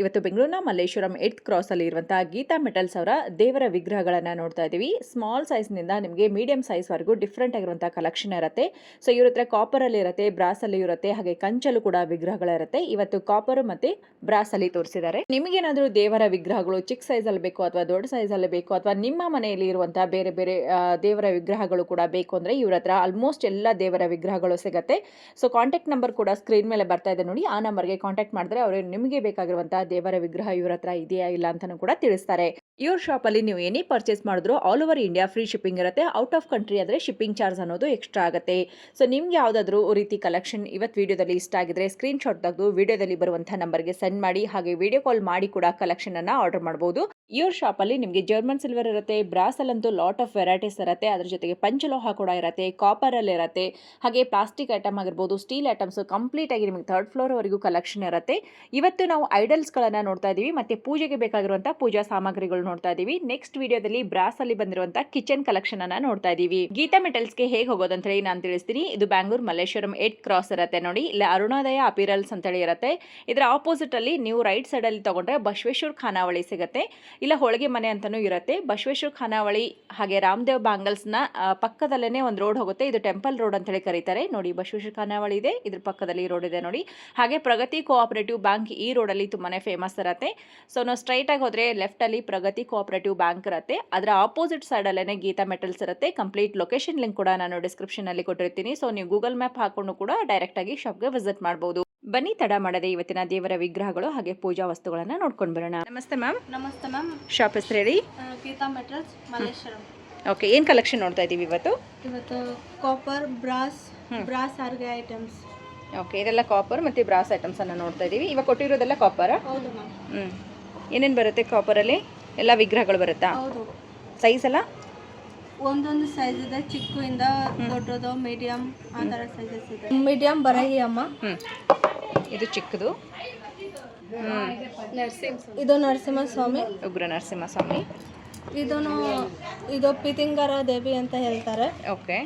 ಇವತ್ತು ಬೆಂಗಳೂರಿನ Malleshwaram eight cross ಅಲ್ಲಿ ಇರುವಂತಹ ಗೀತಾ ಮೆಟಲ್ಸ್ ಅವರ ದೇವರ ವಿಗ್ರಹಗಳನ್ನ ನೋಡ್ತಾ ಇದ್ದೀವಿ. ಸ್ಮಾಲ್ ಸೈಜ್ನಿಂದ ನಿಮಗೆ ಮೀಡಿಯಂ ಸೈಜ್ ವರೆಗೂ ಡಿಫ್ರೆಂಟ್ ಆಗಿರುವಂತಹ ಕಲೆಕ್ಷನ್ ಇರುತ್ತೆ. ಸೊ ಇವ್ರ ಹತ್ರ ಕಾಪರ್ ಅಲ್ಲಿ ಇರುತ್ತೆ ಬ್ರಾಸ್ ಅಲ್ಲಿ ಇರುತ್ತೆ, ಹಾಗೆ ಕಂಚಲು ಕೂಡ ವಿಗ್ರಹಗಳಿರುತ್ತೆ ಇವತ್ತು ಕಾಪರ್ ಮತ್ತೆ ಬ್ರಾಸ್ ಅಲ್ಲಿ ತೋರಿಸಿದ್ದಾರೆ. ನಿಮಗೇನಾದರೂ ದೇವರ ವಿಗ್ರಹಗಳು ಚಿಕ್ಕ ಸೈಜ್ ಅಲ್ಲಿ ಬೇಕು ಅಥವಾ ದೊಡ್ಡ ಸೈಜ್ ಅಲ್ಲಿ ಬೇಕು ಅಥವಾ ನಿಮ್ಮ ಮನೆಯಲ್ಲಿ ಇರುವಂತಹ ಬೇರೆ ಬೇರೆ ದೇವರ ವಿಗ್ರಹಗಳು ಕೂಡ ಬೇಕು ಅಂದ್ರೆ ಇವ್ರ ಹತ್ರ ಆಲ್ಮೋಸ್ಟ್ ಎಲ್ಲ ದೇವರ ವಿಗ್ರಹಗಳು ಸಿಗುತ್ತೆ. ಸೊ ಕಾಂಟ್ಯಾಕ್ಟ್ ನಂಬರ್ ಕೂಡ ಸ್ಕ್ರೀನ್ ಮೇಲೆ ಬರ್ತಾ ಇದೆ ನೋಡಿ. ಆ ನಂಬರ್ಗೆ ಕಾಂಟ್ಯಾಕ್ಟ್ ಮಾಡಿದ್ರೆ ಅವರು ನಿಮಗೆ ಬೇಕಾಗಿರುವಂತಹ ದೇವರ ವಿಗ್ರಹ ಇವ್ರ ಹತ್ರ ಇದೆಯಾ ಇಲ್ಲ ಅಂತಾನೂ ಕೂಡ ತಿಳಿಸ್ತಾರೆ. ಇವ್ರ ಶಾಪಲ್ಲಿ ನೀವು ಏನೇ ಪರ್ಚೇಸ್ ಮಾಡಿದ್ರು all over India free shipping ಇರುತ್ತೆ ಔಟ್ ಆಫ್ ಕಂಟ್ರಿ ಆದರೆ ಶಿಪ್ಪಿಂಗ್ ಚಾರ್ಜ್ ಅನ್ನೋದು ಎಕ್ಸ್ಟ್ರಾ ಆಗುತ್ತೆ. ಸೊ ನಿಮ್ಗೆ ಯಾವುದಾದ್ರೂ ರೀತಿ ಕಲೆಕ್ಷನ್ ಇವತ್ತು ವಿಡಿಯೋದಲ್ಲಿ ಇಷ್ಟ ಆಗಿದ್ರೆ ಸ್ಕ್ರೀನ್ ಶಾಟ್ ತೆಗೆದು ವಿಡಿಯೋದಲ್ಲಿ ಬರುವಂತಹ ನಂಬರ್ಗೆ ಸೆಂಡ್ ಮಾಡಿ, ಹಾಗೆ ವಿಡಿಯೋ ಕಾಲ್ ಮಾಡಿ ಕೂಡ ಕಲೆಕ್ಷನ್ ಅನ್ನ ಆರ್ಡರ್ ಮಾಡಬಹುದು ಇವ್ರ ಶಾಪಲ್ಲಿ ನಿಮಗೆ ಜರ್ಮನ್ ಸಿಲ್ವರ್ ಇರುತ್ತೆ ಬ್ರಾಸ್ ಅಂತೂ ಲಾಟ್ ಆಫ್ ವೆರೈಟೀಸ್ ಇರುತ್ತೆ, ಅದ್ರ ಜೊತೆಗೆ ಪಂಚಲೋಹ ಕೂಡ ಇರುತ್ತೆ ಕಾಪರ್ ಅಲ್ಲಿ ಇರುತ್ತೆ, ಹಾಗೆ ಪ್ಲಾಸ್ಟಿಕ್ ಐಟಮ್ ಆಗಿರ್ಬೋದು ಸ್ಟೀಲ್ ಐಟಮ್ಸ್ ಕಂಪ್ಲೀಟ್ ಆಗಿ ನಿಮಗೆ ಥರ್ಡ್ ಫ್ಲೋರ್ ವರೆಗೂ ಕಲೆಕ್ಷನ್ ಇರುತ್ತೆ. ಇವತ್ತು ನಾವು ಐಡಲ್ಸ್ ಗಳನ್ನ ನೋಡ್ತಾ ಇದೀವಿ. ಮತ್ತೆ ಪೂಜೆಗೆ ಬೇಕಾಗಿರುವಂತಹ ಪೂಜಾ ಸಾಮಗ್ರಿಗಳು ನೋಡ್ತಾ ಇದೀವಿ. ನೆಕ್ಸ್ಟ್ ವಿಡಿಯೋದಲ್ಲಿ ಬ್ರಾಸ್ ಅಲ್ಲಿ ಬಂದಿರುವಂತಹ ಕಿಚನ್ ಕಲೆಕ್ಷನ್ ಅನ್ನ ನೋಡ್ತಾ ಇದೀವಿ. ಗೀತಾ ಮೆಟಲ್ಸ್ಗೆ ಹೇಗೆ ಹೋಗೋದು ಅಂತ ಹೇಳಿ ನಾನು ತಿಳಿಸ್ತೀನಿ. ಇದು ಬ್ಯಾಂಗ್ಳೂರ್ ಮಲ್ಲೇಶ್ವರಂ ಏಟ್ ಕ್ರಾಸ್ ಇರುತ್ತೆ ನೋಡಿ. ಇಲ್ಲ ಅರುಣೋದಯ ಅಪಿರಲ್ಸ್ ಅಂತ ಹೇಳಿ ಇರುತ್ತೆ. ಇದರ ಆಪೋಸಿಟ್ ಅಲ್ಲಿ ನೀವು ರೈಟ್ ಸೈಡ್ ಅಲ್ಲಿ ತಗೊಂಡ್ರೆ ಬಸವೇಶ್ವರ ಖಾನಾವಳಿ ಸಿಗುತ್ತೆ. ಇಲ್ಲ ಹೋಳಿಗೆ ಮನೆ ಅಂತಾನೂ ಇರುತ್ತೆ. ಬಸವೇಶ್ವರ ಖಾನಾವಳಿ ಹಾಗೆ ರಾಮದೇವ್ ಬ್ಯಾಂಗಲ್ಸ್ನ ಪಕ್ಕದಲ್ಲೇನೆ ಒಂದು ರೋಡ್ ಹೋಗುತ್ತೆ. ಇದು ಟೆಂಪಲ್ ರೋಡ್ ಅಂತ ಹೇಳಿ ಕರೀತಾರೆ. ನೋಡಿ ಬಸವೇಶ್ವರ ಖಾನಾವಳಿ ಇದೆ. ಇದ್ರ ಪಕ್ಕದಲ್ಲಿ ರೋಡ್ ಇದೆ ನೋಡಿ. ಹಾಗೆ ಪ್ರಗತಿ ಕೋಆಪರೇಟಿವ್ ಬ್ಯಾಂಕ್ ಈ ರೋಡ್ ಅಲ್ಲಿ ತುಂಬಾನೇ ಫೇಮಸ್ ಇರುತ್ತೆ. ಸೊ ನಾವು ಸ್ಟ್ರೈಟ್ ಆಗಿ ಲೆಫ್ಟಲ್ಲಿ ಲೆಫ್ಟ್ ಅಲ್ಲಿ ಪ್ರಗತಿ ಕೋಆಪರೇಟಿವ್ ಬ್ಯಾಂಕ್ ಇರುತ್ತೆ. ಅದರ ಆಪೋಸಿಟ್ ಸೈಡಲ್ಲೇ ಅಲ್ಲೇ ಗೀತಾ ಮೆಟಲ್ಸ್ ಇರುತ್ತೆ. ಕಂಪ್ಲೀಟ್ ಲೊಕೇಶನ್ ಲಿಂಕ್ ಕೂಡ ನಾನು ಡಿಸ್ಕ್ರಿಪ್ಷನ್ ಅಲ್ಲಿ ಕೊಟ್ಟಿರ್ತೀನಿ. ಸೊ ನೀವು ಗೂಗಲ್ ಮ್ಯಾಪ್ ಹಾಕೊಂಡು ಕೂಡ ಡೈರೆಕ್ಟ್ ಆಗಿ ಶಾಪ್ಗೆ ವಿಸಿಟ್ ಮಾಡಬಹುದು ಬನ್ನಿ ತಡ ಮಾಡದೆ ಇವತ್ತಿನ ದೇವರ ವಿಗ್ರಹಗಳು ಹಾಗೆ ಪೂಜಾ ವಸ್ತುಗಳನ್ನ ನೋಡ್ಕೊಂಡು ಬರೋಣ. ನಮಸ್ತೆ ಮ್ಯಾಮ್. ನಮಸ್ತೆ ಮ್ಯಾಮ್. ಶಾಪ್ ಹೆಸರು ಹೇಳಿ? ಗೀತಾ ಮೆಟಲ್ಸ್ ಮಲ್ಲೇಶ್ವರಂ. ಓಕೆ ಏನು ಕಲೆಕ್ಷನ್ ನೋಡ್ತಾ ಇದ್ದೀವಿ ಇವತ್ತು? ಇವತ್ತು ಕಾಪರ್ ಬ್ರಾಸ್ ಬ್ರಾಸ್ ಆರ್ಗೆ ಐಟಮ್ಸ್ ಓಕೆ ಇದೆಲ್ಲ ಕಾಪರ್ ಮತ್ತು ಬ್ರಾಸ್ ಐಟಮ್ಸ್ ಅನ್ನ ನೋಡ್ತಾ ಇದ್ದೀವಿ ಇವಾಗ ಕೊಟ್ಟಿರೋದೆಲ್ಲ ಕಾಪರ ಹ್ಞೂ ಏನೇನು ಬರುತ್ತೆ ಕಾಪರಲ್ಲಿ ಎಲ್ಲ ವಿಗ್ರಹಗಳು ಬರುತ್ತಾ? ಸೈಜ್ ಎಲ್ಲ? ಒಂದೊಂದು ಸೈಜ್ ಇದೆ. ಚಿಕ್ಕದಿಂದ ದೊಡ್ಡದು ಮೀಡಿಯಂ ಆ ಥರ ಸೈಜಸ್ ಇದೆ. ಮೀಡಿಯಂ ಬರಹಿ ಅಮ್ಮ. ಇದು ಚಿಕ್ಕದು. ಇದು ನರಸಿಂಹ ಸ್ವಾಮಿ ಉಗ್ರ ನರಸಿಂಹ ಸ್ವಾಮಿ ಇದನ್ನು ಇದು ಪಿತಿಂಗರ ದೇವಿ ಅಂತ ಹೇಳ್ತಾರೆ. ಓಕೆ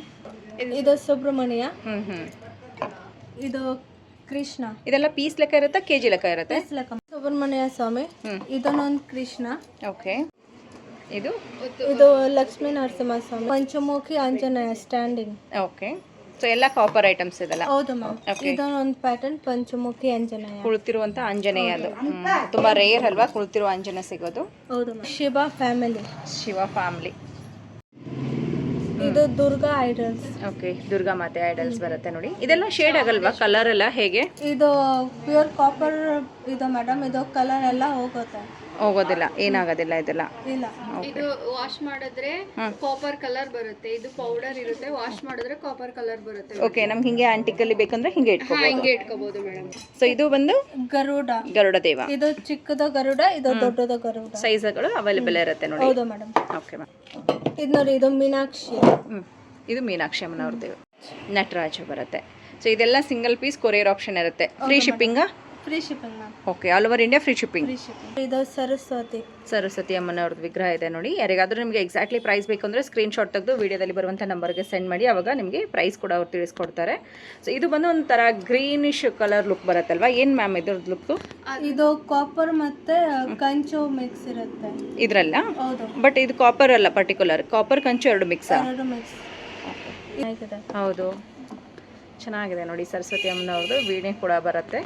ಇದು ಸುಬ್ರಹ್ಮಣ್ಯ. ಹ್ಞೂ ಹ್ಞೂ ಇದು ಕೃಷ್ಣ. ಇದೆಲ್ಲ ಪೀಸ್ ಲೆಕ್ಕ ಇರುತ್ತಾ ಕೆಜಿ ಲೆಕ್ಕ ಇರುತ್ತೆ? ಸುಬ್ರಹ್ಮಣ್ಯ ಸ್ವಾಮಿ. ಇದನ್ನೊಂದು ಕೃಷ್ಣ. ಓಕೆ. ಇದು? ಇದು Lakshmi Narasimhaswamy Panchamukhi Anjaneya standing okay. So ಎಲ್ಲ ಕಾಪರ್ ಐಟಮ್ಸ್ ಇದೆಲ್ಲ? ಹೌದು ಮ್ಯಾಮ್. ಇದೊಂದು ಪ್ಯಾಟರ್ನ್ ಪಂಚಮುಖಿ ಆಂಜನೇಯ. ಕುಳಿತಿರುವಂತ ಆಂಜನೇಯ ಅದು. ತುಂಬಾ ರೇರ್ ಅಲ್ವಾ ಕುಳಿತಿರುವ ಆಂಜನೇಯ ಸಿಗೋದು? ಹೌದು ಶಿವ ಫ್ಯಾಮಿಲಿ ಶಿವ ಫ್ಯಾಮಿಲಿ ಇದು ದುರ್ಗಾ ಐಡಲ್ಸ್. ಓಕೆ ದುರ್ಗಾ ಮಾತೆ ಐಡಲ್ಸ್ ಬರುತ್ತೆ ನೋಡಿ. ಇದೆಲ್ಲ ಶೇಡ್ ಆಗಲ್ವಾ ಕಲರ್ ಎಲ್ಲ ಹೇಗೆ? ಇದು ಪ್ಯೂರ್ ಕಾಪರ್ ಇದು ಮೇಡಮ್ ಇದು ಕಲರ್ ಎಲ್ಲ ಹೋಗುತ್ತೆ. ಹೋಗೋದಿಲ್ಲ ಏನಾಗೋದಿಲ್ಲ ಇದೆಲ್ಲ. ಇಲ್ಲ. ಇದು ವಾಶ್ ಮಾಡಿದ್ರೆ ಕಾಪರ್ ಕಲರ್ ಬರುತ್ತೆ. ಇದು ಪೌಡರ್ ಇರುತ್ತೆ ವಾಶ್ ಮಾಡಿದ್ರೆ ಕಾಪರ್ ಕಲರ್ ಬರುತ್ತೆ. ಓಕೆ ನಮ್ಗೆ ಹಿಂಗೆ ಆಂಟಿಕಲ್ಲಿ ಬೇಕಂದ್ರೆ ಹಿಂಗೆ ಇಟ್ಕೋಬಹುದು ಹಿಂಗೆ ಇಟ್ಕೋಬಹುದು ಮೇಡಮ್ ಸೊ ಇದು ಬಂದು ಗರುಡ. ಗರುಡ ದೇವ. ಇದು ಚಿಕ್ಕದ ಗರುಡ ಇದು ದೊಡ್ಡದ ಗರುಡ. ಸೈಜ್ಗಳು ಅವೈಲೇಬಲ್ ಇರುತ್ತೆ ನೋಡಿ. ಹೌದು ಮೇಡಮ್ ಓಕೆ ಮ್ಯಾಮ್ ಇದು ನೋಡಿ ಇದು ಮೀನಾಕ್ಷಿ. ಹ್ಞೂ ಇದು ಮೀನಾಕ್ಷಿ ಅಮ್ಮನವ್ರ ದೇವ ನಟರಾಜ ಬರುತ್ತೆ. ಸೊ ಇದೆಲ್ಲ ಸಿಂಗಲ್ ಪೀಸ್ ಕೊರಿಯರ್ ಆಪ್ಷನ್ ಇರುತ್ತೆ. Free ಶಿಪ್ಪಿಂಗಾ free shipping ma'am okay all over India free shipping free shipping ಇದು ಸರಸ್ವತಿ. ಸರಸ್ವತಿ ಅಮ್ಮನವ್ರದ್ದು ವಿಗ್ರಹ ಇದೆ ನೋಡಿ. ಯಾರಿಗಾದ್ರೂ ನಿಮಗೆ ಎಕ್ಸಾಕ್ಟ್ಲಿ ಪ್ರೈಸ್ ಬೇಕು ಅಂದರೆ ಸ್ಕ್ರೀನ್ ಶಾಟ್ ತೆಗೆದು ವಿಡಿಯೋದಲ್ಲಿ ಬರುವಂಥ ನಂಬರ್ಗೆ ಸೆಂಡ್ ಮಾಡಿ. ಅವಾಗ ನಿಮಗೆ ಪ್ರೈಸ್ ಕೂಡ ಅವ್ರು ತಿಳಿಸ್ಕೊಡ್ತಾರೆ. ಸೊ ಇದು ಬಂದು ಒಂಥರ ಗ್ರೀನಿಶ್ ಕಲರ್ ಲುಕ್ ಬರುತ್ತಲ್ವಾ? ಏನು ಮ್ಯಾಮ್ ಇದ್ರದ್ದು ಲುಕ್ಕು ಇದು ಕಾಪರ್ ಮತ್ತೆ ಕಂಚು ಮಿಕ್ಸ್ ಇರುತ್ತೆ. ಇದರಲ್ಲ? ಹೌದು. ಬಟ್ ಇದು ಕಾಪರ್ ಅಲ್ಲ ಪರ್ಟಿಕ್ಯುಲರ್ ಕಾಪರ್ ಕಂಚು ಎರಡು ಮಿಕ್ಸ್ ಎರಡು ಮಿಕ್ಸ್ ಹೌದು. ಚೆನ್ನಾಗಿದೆ ನೋಡಿ ಸರಸ್ವತಿ ಅಮ್ಮನವ್ರದ್ದು. ವೀಣೆ ಕೂಡ ಬರುತ್ತೆ.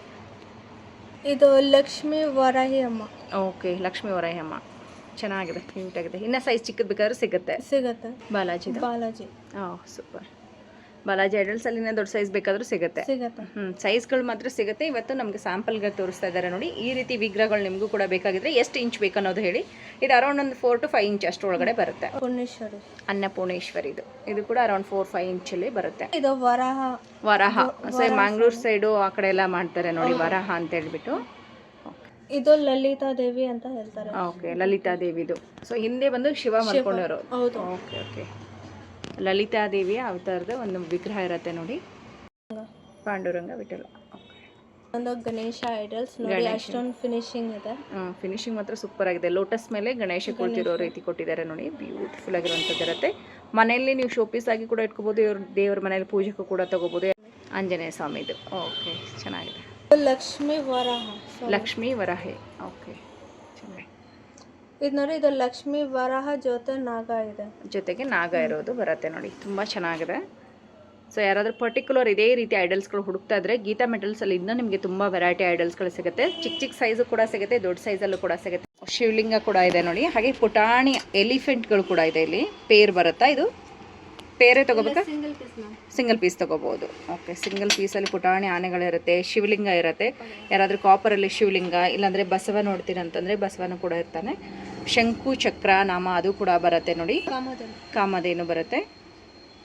ಇದು ಲಕ್ಷ್ಮಿ ವರಾಹಿ ಅಮ್ಮ. ಓಕೆ ಲಕ್ಷ್ಮೀ ಅಮ್ಮ. ಚೆನ್ನಾಗಿದೆ ನೀಟಾಗಿದೆ ಇನ್ನು ಸೈಜ್ ಚಿಕ್ಕದು ಬೇಕಾದ್ರೂ ಸಿಗುತ್ತೆ. ಸಿಗುತ್ತೆ. ಬಾಲಾಜಿ ಬಾಲಾಜಿ. ಹಾಂ ಸೂಪರ್ ಬಾಲಾಜಿ ಐಡಲ್ಸ್ ಅಲ್ಲಿ ದೊಡ್ಡ ಸೈಜ್ ಬೇಕಾದ್ರೂ ಸಿಗುತ್ತೆ. ಹ್ಮ್ ಹ್ಞೂ ಸೈಜ್ಗಳು ಮಾತ್ರ ಸಿಗುತ್ತೆ. ಇವತ್ತು ನಮಗೆ ಸ್ಯಾಂಪಲ್ಗೆ ತೋರಿಸ್ತಾ ಇದ್ದಾರೆ ನೋಡಿ. ಈ ರೀತಿ ವಿಗ್ರಹಗಳು ನಿಮ್ಗೂ ಕೂಡ ಬೇಕಾಗಿದ್ರೆ ಎಷ್ಟು ಇಂಚ್ ಬೇಕನ್ನೋದು ಹೇಳಿ. ಇದು ಅರೌಂಡ್ ಒಂದು ಫೋರ್ ಟು ಫೈವ್ ಇಂಚ್ ಅಷ್ಟು ಒಳಗಡೆ ಬರುತ್ತೆ. ಅನ್ನಪೂರ್ಣೇಶ್ವರಿ. ಇದು. ಇದು ಕೂಡ ಅರೌಂಡ್ ಫೋರ್ ಫೈವ್ ಇಂಚಲ್ಲಿ ಬರುತ್ತೆ. ಇದು ವರಾಹ. ವರಹ. ಸೊ ಮಂಗ್ಳೂರ್ ಸೈಡು ಆ ಕಡೆ ಎಲ್ಲ ಮಾಡ್ತಾರೆ ನೋಡಿ ವರಹ ಅಂತ ಹೇಳ್ಬಿಟ್ಟು. ಇದು ಲಲಿತಾ ದೇವಿ ಅಂತ ಹೇಳ್ತಾರೆ. ಓಕೆ ಲಲಿತಾ ದೇವಿದು. ಸೊ ಹಿಂದೆ ಬಂದು ಶಿವ ಮಾಡ್ಕೊಂಡವರು ಹೌದು. Okay okay. ಲಲಿತಾ ದೇವಿಯ ಅವತಾರದ ಒಂದು ವಿಗ್ರಹ ಇರುತ್ತೆ ನೋಡಿ. ಪಾಂಡುರಂಗ ವಿಠಲ. ಒಂದು ಗಣೇಶ ಐಡಲ್ಸ್ ನೋಡಿ ಅಷ್ಟೊಂದು ಫಿನಿಶಿಂಗ್ ಇದೆ. ಫಿನಿಶಿಂಗ್ ಮಾತ್ರ ಸೂಪರ್ ಆಗಿದೆ. ಲೋಟಸ್ ಮೇಲೆ ಗಣೇಶ ಕೂತಿರೋ ರೀತಿ ಕೊಟ್ಟಿದ್ದಾರೆ ನೋಡಿ. ಬ್ಯೂಟಿಫುಲ್ ಆಗಿರುವಂಥದ್ದು ಇರುತ್ತೆ. ಮನೆಯಲ್ಲಿ ನೀವು ಶೋಪೀಸ್ ಆಗಿ ಕೂಡ ಇಟ್ಕೋಬೋದು. ಇವ್ರ ದೇವ್ರ ಮನೇಲಿ ಪೂಜೆಗೂ ಕೂಡ ತಗೋಬೋದು. ಆಂಜನೇಯ ಸ್ವಾಮಿದು. ಓಕೆ ಚೆನ್ನಾಗಿದೆ. ಲಕ್ಷ್ಮಿ ವರಾಹ. ಲಕ್ಷ್ಮೀ ವರಾಹೆ. ಓಕೆ ಇದು ನೋಡಿ ಇದು ಲಕ್ಷ್ಮಿ ವರಹ ಜೊತೆ ನಾಗ ಇದೆ. ಜೊತೆಗೆ ನಾಗ ಇರೋದು ಬರುತ್ತೆ ನೋಡಿ, ತುಂಬ ಚೆನ್ನಾಗಿದೆ. ಸೊ ಯಾರಾದರೂ ಪರ್ಟಿಕ್ಯುಲರ್ ಇದೇ ರೀತಿ ಐಡಲ್ಸ್ಗಳು ಹುಡುಕ್ತಾ ಇದ್ರೆ ಗೀತಾ ಮೆಟಲ್ಸಲ್ಲಿ ಇನ್ನೂ ನಿಮಗೆ ತುಂಬ ವೆರೈಟಿ ಐಡಲ್ಸ್ಗಳು ಸಿಗುತ್ತೆ. ಚಿಕ್ಕ ಚಿಕ್ಕ ಸೈಜು ಕೂಡ ಸಿಗುತ್ತೆ, ದೊಡ್ಡ ಸೈಜಲ್ಲೂ ಕೂಡ ಸಿಗುತ್ತೆ. ಶಿವಲಿಂಗ ಕೂಡ ಇದೆ ನೋಡಿ, ಹಾಗೆ ಪುಟಾಣಿ ಎಲಿಫೆಂಟ್ಗಳು ಕೂಡ ಇದೆ ಇಲ್ಲಿ. ಪೇರ್ ಬರುತ್ತಾ ಇದು? ಪೇರೇ ತಗೋಬೇಕಾ? Single piece ma'am single piece ತಗೋಬಹುದು. ಓಕೆ ಸಿಂಗಲ್ ಪೀಸಲ್ಲಿ ಪುಟಾಣಿ ಆನೆಗಳಿರುತ್ತೆ ಶಿವಲಿಂಗ ಇರುತ್ತೆ. ಯಾರಾದರೂ ಕಾಪರಲ್ಲಿ ಶಿವಲಿಂಗ ಇಲ್ಲಾಂದರೆ ಬಸವ ನೋಡ್ತೀರಂತಂದರೆ ಬಸವನು ಕೂಡ ಇರ್ತಾನೆ. ಶಂಕು ಚಕ್ರ ನಾಮ ಅದು ಕೂಡ ಬರುತ್ತೆ ನೋಡಿ. ಕಾಮದೇನು ಕಾಮಧೇನು ಬರುತ್ತೆ.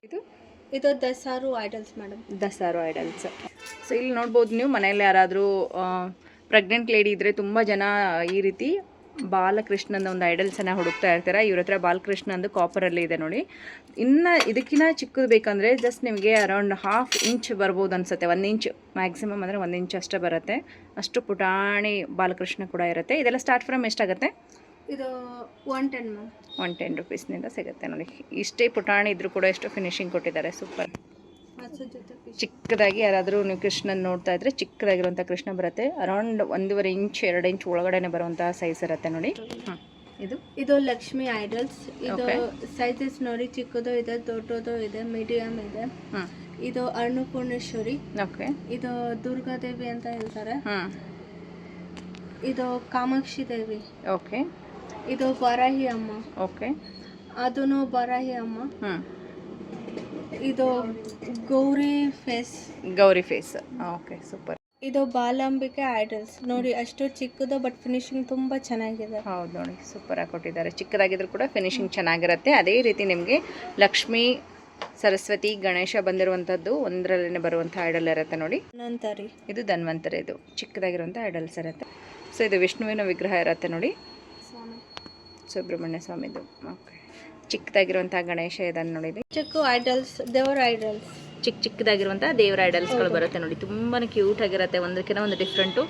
ಇದು? ಇದು ದಸಾರು ಐಡಲ್ಸ್ ಮೇಡಮ್ ದಸಾರು ಐಡಲ್ಸ್ ಸೊ ಇಲ್ಲಿ ನೋಡ್ಬೋದು ನೀವು ಮನೆಯಲ್ಲಿ ಯಾರಾದರೂ ಪ್ರೆಗ್ನೆಂಟ್ ಲೇಡಿ ಇದ್ದರೆ ತುಂಬ ಜನ ಈ ರೀತಿ ಬಾಲಕೃಷ್ಣನ ಒಂದು ಐಡಲ್ಸನ್ನು ಹುಡುಕ್ತಾ ಇರ್ತಾರೆ? ಇವ್ರ ಹತ್ರ ಬಾಲಕೃಷ್ಣಂದು ಕಾಪರಲ್ಲಿ ಇದೆ ನೋಡಿ. ಇನ್ನು ಇದಕ್ಕಿಂತ ಚಿಕ್ಕದು ಬೇಕಂದರೆ ಜಸ್ಟ್ ನಿಮಗೆ ಅರೌಂಡ್ ಹಾಫ್ ಇಂಚ್ ಬರ್ಬೋದು ಅನ್ಸುತ್ತೆ. ಒಂದು ಇಂಚ್ ಮ್ಯಾಕ್ಸಿಮಮ್ ಅಂದರೆ ಒಂದು ಇಂಚ್ ಅಷ್ಟೇ ಬರುತ್ತೆ. ಅಷ್ಟು ಪುಟಾಣಿ ಬಾಲಕೃಷ್ಣ ಕೂಡ ಇರುತ್ತೆ. ಇದೆಲ್ಲ ಸ್ಟಾರ್ಟ್ ಫ್ರಮ್ ಎಷ್ಟಾಗುತ್ತೆ? ಇದು one ten ma'am one ten ರುಪೀಸ್ನಿಂದ ಸಿಗುತ್ತೆ ನೋಡಿ. ಇಷ್ಟೇ ಪುಟಾಣಿ ಇದ್ರೂ ಕೂಡ ಎಷ್ಟು ಫಿನಿಶಿಂಗ್ ಕೊಟ್ಟಿದ್ದಾರೆ. ಸೂಪರ್ ಚಿಕ್ಕದಾಗಿ ಯಾರಾದರೂ ನೀವು ಕೃಷ್ಣನ ನೋಡ್ತಾ ಇದ್ರೆ ಚಿಕ್ಕದಾಗಿರುವಂಥ ಕೃಷ್ಣ ಬರುತ್ತೆ. ಅರೌಂಡ್ ಒಂದೂವರೆ ಇಂಚ್ ಎರಡು ಇಂಚ್ ಒಳಗಡೆನೆ ಬರುವಂತಹ ಸೈಜ್ ಇರುತ್ತೆ ನೋಡಿ. ಇದು? ಇದು ಲಕ್ಷ್ಮಿ ಐಡಲ್ಸ್ ಇದು. ಸೈಜಸ್ ನೋಡಿ ಚಿಕ್ಕದು ಇದೆ ದೊಡ್ಡದು ಇದೆ ಮೀಡಿಯಂ ಇದೆ. ಇದು ಅರ್ಣಪೂರ್ಣೇಶ್ವರಿ ಓಕೆ ಇದು ದುರ್ಗಾದೇವಿ ಅಂತ ಹೇಳ್ತಾರೆ. ಇದು ಕಾಮಾಕ್ಷಿ ದೇವಿ. ಓಕೆ ಇದು ಬರಾಹಿ ಅಮ್ಮ. ಓಕೆ ಅದೂ ಬರಾಹಿ ಅಮ್ಮ. ಇದು Gauri face. Gauri face. Okay super ಇದು ಬಾಲಾಂಬಿಕೆ ಐಡಲ್ಸ್. ನೋಡಿ ಅಷ್ಟು ಚಿಕ್ಕದು ಬಟ್ ಫಿನಿಶಿಂಗ್ ತುಂಬಾ ಚೆನ್ನಾಗಿದೆ. ಹೌದು ನೋಡಿ ಸೂಪರ್ ಆಗಿ ಕೊಟ್ಟಿದ್ದಾರೆ. ಚಿಕ್ಕದಾಗಿದ್ರು ಕೂಡ ಫಿನಿಶಿಂಗ್ ಚೆನ್ನಾಗಿರುತ್ತೆ. ಅದೇ ರೀತಿ ನಿಮಗೆ ಲಕ್ಷ್ಮಿ ಸರಸ್ವತಿ ಗಣೇಶ ಬಂದಿರುವಂಥದ್ದು ಒಂದರಲ್ಲೇ ಬರುವಂಥ ಐಡಲ್ ಇರುತ್ತೆ ನೋಡಿ. ಧನ್ವಂತರಿ. ಇದು ಧನ್ವಂತರ ಇದು ಚಿಕ್ಕದಾಗಿರುವಂಥ ಐಡಲ್ಸ್ ಇರುತ್ತೆ. ಸೊ ಇದು ವಿಷ್ಣುವಿನ ವಿಗ್ರಹ ಇರುತ್ತೆ ನೋಡಿ. ಸುಬ್ರಹ್ಮಣ್ಯ ಸ್ವಾಮಿದು ಓಕೆ. ಚಿಕ್ಕದಾಗಿರುವಂಥ ಗಣೇಶ ಇದನ್ನು ನೋಡಿದ್ವಿ. ಚಿಕ್ಕ ಐಡಲ್ಸ್ ದೇವರ ಐಡಲ್ಸ್. ಚಿಕ್ಕ ಚಿಕ್ಕದಾಗಿರುವಂಥ ದೇವರ ಐಡಲ್ಸ್ಗಳು ಬರುತ್ತೆ ನೋಡಿ. ತುಂಬಾ ಕ್ಯೂಟ್ ಆಗಿರುತ್ತೆ ಒಂದಕ್ಕಿಂತ ಒಂದು ಡಿಫ್ರೆಂಟು.